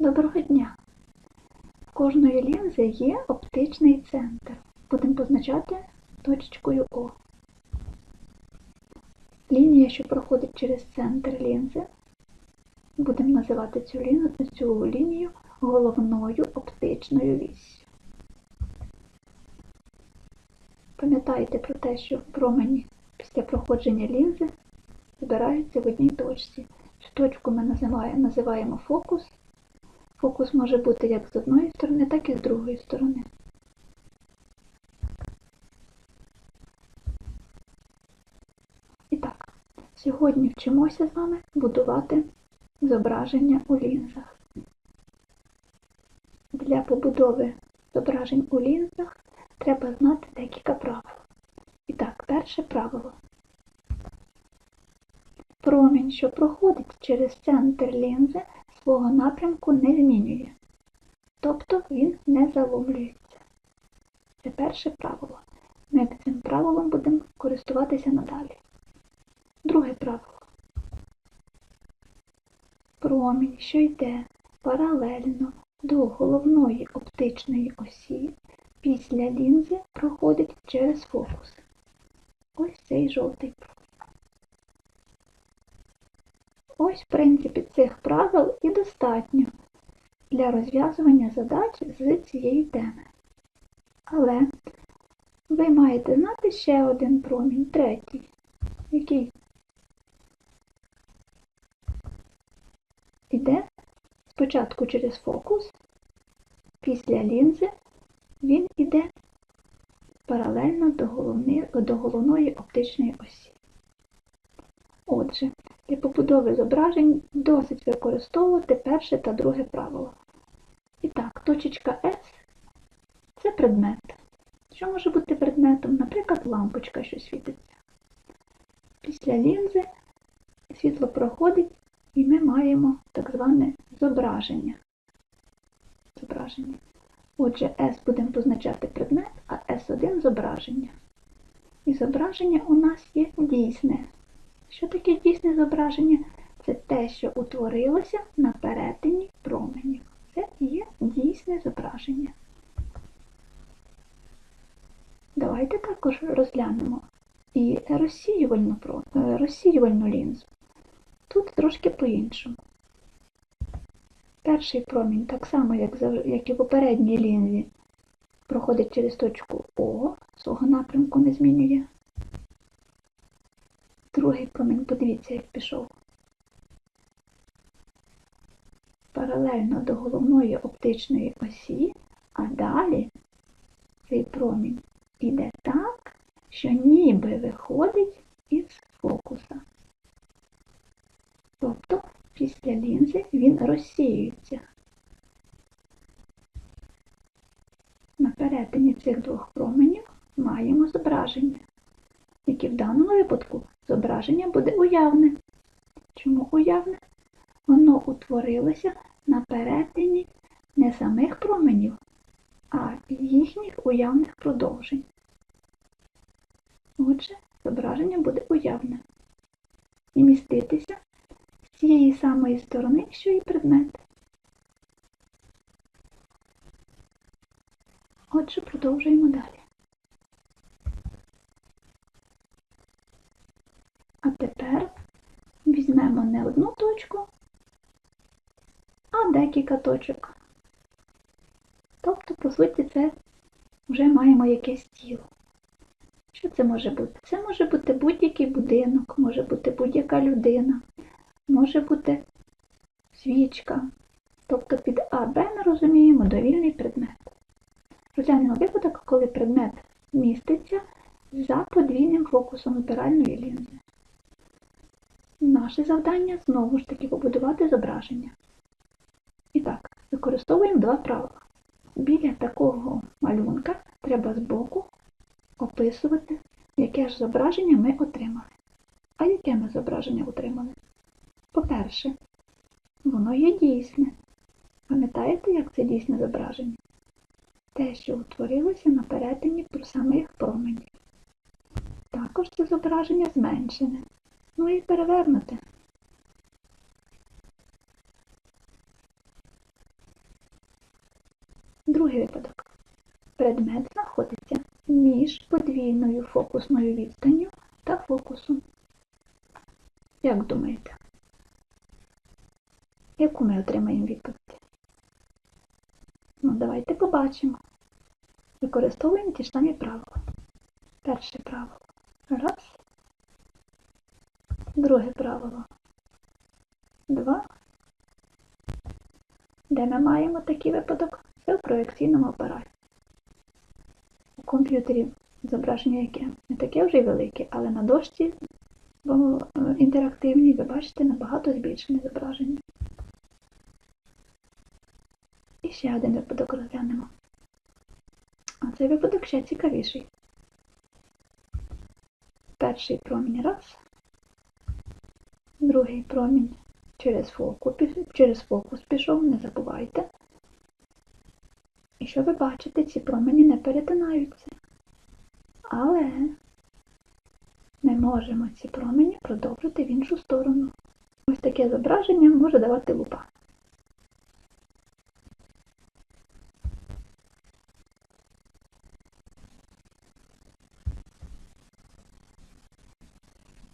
Доброго дня! В кожної лінзи є оптичний центр. Будемо позначати точкою О. Лінія, що проходить через центр лінзи, будемо називати цю, лінію, цю лінію головною оптичною віссю. Пам'ятайте про те, що промені після проходження лінзи збираються в одній точці. Цю точку ми називаємо фокус. Фокус може бути як з одної сторони, так і з другої сторони. І так, сьогодні вчимося з вами будувати зображення у лінзах. Для побудови зображень у лінзах треба знати декілька правил. І так, перше правило. Промінь, що проходить через центр лінзи, свого напрямку не змінює. Тобто він не заломлюється. Це перше правило. Ми цим правилом будемо користуватися надалі. Друге правило. Промінь, що йде паралельно до головної оптичної осі, після лінзи проходить через фокус. Ось цей жовтий промінь. Ось, в принципі, цих правил і достатньо для розв'язування задач з цієї теми. Але ви маєте знати ще один промінь, третій, який йде спочатку через фокус, після лінзи він йде паралельно до головної оптичної осі. Для побудови зображень досить використовувати перше та друге правило. І так, точечка S це предмет. Що може бути предметом? Наприклад, лампочка, що світиться. Після лінзи світло проходить і ми маємо так зване зображення. зображення. Отже, S будемо позначати предмет, а S1 зображення. І зображення у нас є дійсне. Що таке дійсне зображення? Це те, що утворилося на перетині променів. Це є дійсне зображення. Давайте також розглянемо і розсіювальну, розсіювальну лінзу. Тут трошки по-іншому. Перший промінь, так само, як і в попередній лінзі, проходить через точку О, свого напрямку не змінює. Другий промінь, подивіться, як пішов. Паралельно до головної оптичної осі, а далі цей промінь іде так, що ніби виходить із фокуса. Тобто після лінзи він розсіюється. На перетині цих двох променів маємо зображення, яке в даному випадку зображення буде уявне. Чому уявне? Воно утворилося на перетині не самих променів, а їхніх уявних продовжень. Отже, зображення буде уявне. І міститися з цієї самої сторони, що і предмет. Отже, продовжуємо далі. А тепер візьмемо не одну точку, а декілька точок. Тобто, по суті, це вже маємо якесь тіло. Що це може бути? Це може бути будь-який будинок, може бути будь-яка людина, може бути свічка. Тобто під А, Б ми розуміємо довільний предмет. Розглянемо випадок, коли предмет міститься за подвійним фокусом опіральної лінзи. Наше завдання знову ж таки побудувати зображення. І так, використовуємо два правила. Біля такого малюнка треба збоку описувати, яке ж зображення ми отримали. А яке ми зображення отримали? По-перше, воно є дійсне. Пам'ятаєте, як це дійсне зображення? Те, що утворилося на перетині самих променів. Також це зображення зменшене. Ну і перевернути. Другий випадок. Предмет знаходиться між подвійною фокусною відстанню та фокусом. Як думаєте? Яку ми отримаємо відповідь? Ну, давайте побачимо. Використовуємо ті ж самі правила. Перше правило. Раз. Друге правило. Два. Де ми маємо такий випадок? Це в проекційному апараті. У комп'ютері зображення яке не таке вже й велике, але на дошці бо, е, інтерактивній ви бачите набагато збільшене зображення. І ще один випадок розглянемо. А цей випадок ще цікавіший. Перший промінь раз, другий промінь через фокус, через фокус пішов, не забувайте. І що ви бачите, ці промені не перетинаються. Але ми можемо ці промені продовжити в іншу сторону. Ось таке зображення може давати лупа.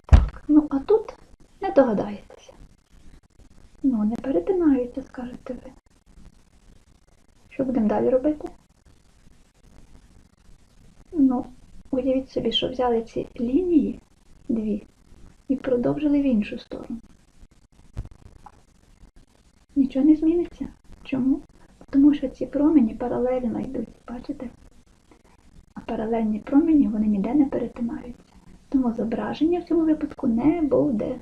Так, ну а тут догадаєтеся. Ну, не перетинаються, скажете ви. Що будемо далі робити? Ну, уявіть собі, що взяли ці лінії дві і продовжили в іншу сторону. Нічого не зміниться. Чому? Тому що ці промені паралельно йдуть, бачите? А паралельні промені вони ніде не перетинаються. Тому зображення в цьому випадку не буде.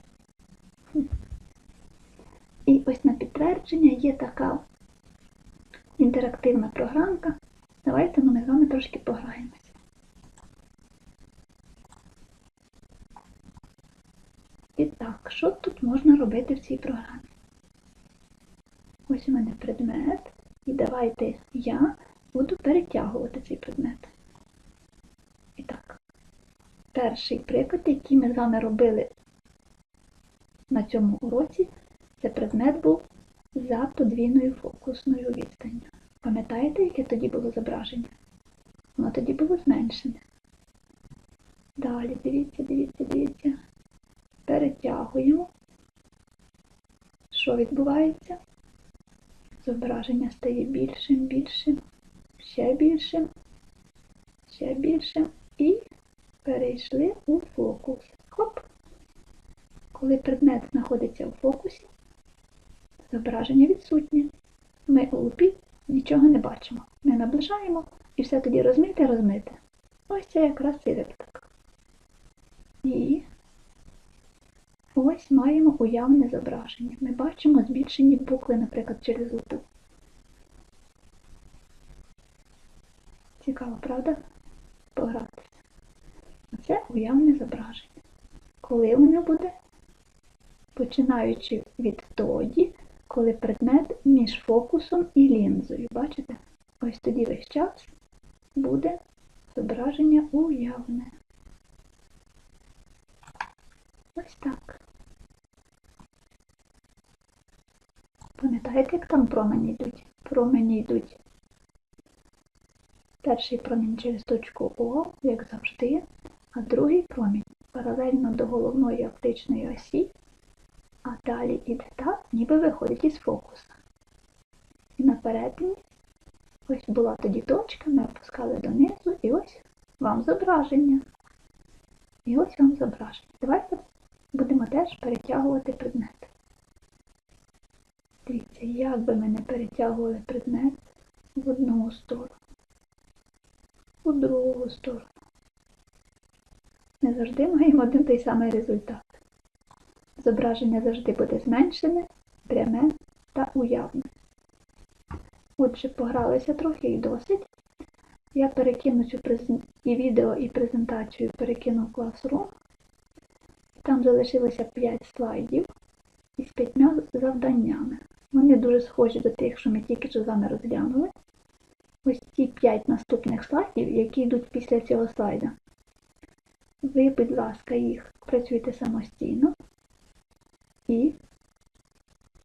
І ось на підтвердження є така інтерактивна програмка. Давайте ми з вами трошки пограємося. І так, що тут можна робити в цій програмі? Ось у мене предмет. І давайте я буду перетягувати цей предмет. І так, перший приклад, який ми з вами робили на цьому уроці, це предмет був за подвійною фокусною відстанню. Пам'ятаєте, яке тоді було зображення? Воно тоді було зменшене. Далі, дивіться, дивіться, дивіться. Перетягуємо. Що відбувається? Зображення стає більшим, більшим, ще більшим, ще більшим і перейшли у фокус. Хоп! Коли предмет знаходиться у фокусі, зображення відсутнє. Ми у лупі нічого не бачимо. Ми наближаємо і все тоді розмите, розмите. Ось це якраз цей випадок. І ось маємо уявне зображення. Ми бачимо збільшені букви, наприклад, через лупу. Цікаво, правда? Погратися. Оце уявне зображення. Коли воно буде? Починаючи від тоді, коли предмет між фокусом і лінзою. Бачите? Ось тоді весь час буде зображення уявне. Ось так. Пам'ятаєте, як там промені йдуть? Промені йдуть. Перший промінь через точку О, як завжди, а другий промінь паралельно до головної оптичної осі, далі іде так, ніби виходить із фокуса. І на перетині ось була тоді точка, ми опускали донизу, і ось вам зображення. І ось вам зображення. Давайте будемо теж перетягувати предмет. Дивіться, як би ми не перетягували предмет в одну сторону, у другу сторону. Не завжди маємо один той самий результат. Зображення завжди буде зменшене, пряме та уявне. Отже, погралися трохи і досить. Я перекину цю презент... і відео, і презентацію перекину в Classroom. Там залишилося 5 слайдів із 5 завданнями. Вони дуже схожі до тих, що ми тільки що з вами розглянули. Ось ці 5 наступних слайдів, які йдуть після цього слайда. Ви, будь ласка, їх працюйте самостійно і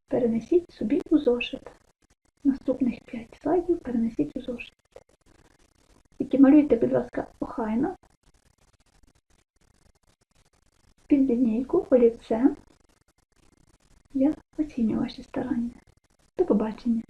перенесіть собі у зошит. Наступних 5 слайдів перенесіть у зошит. Тільки малюйте, будь ласка, охайно. Під лінійку олівцем. Я оцінюю ваші старання. До побачення.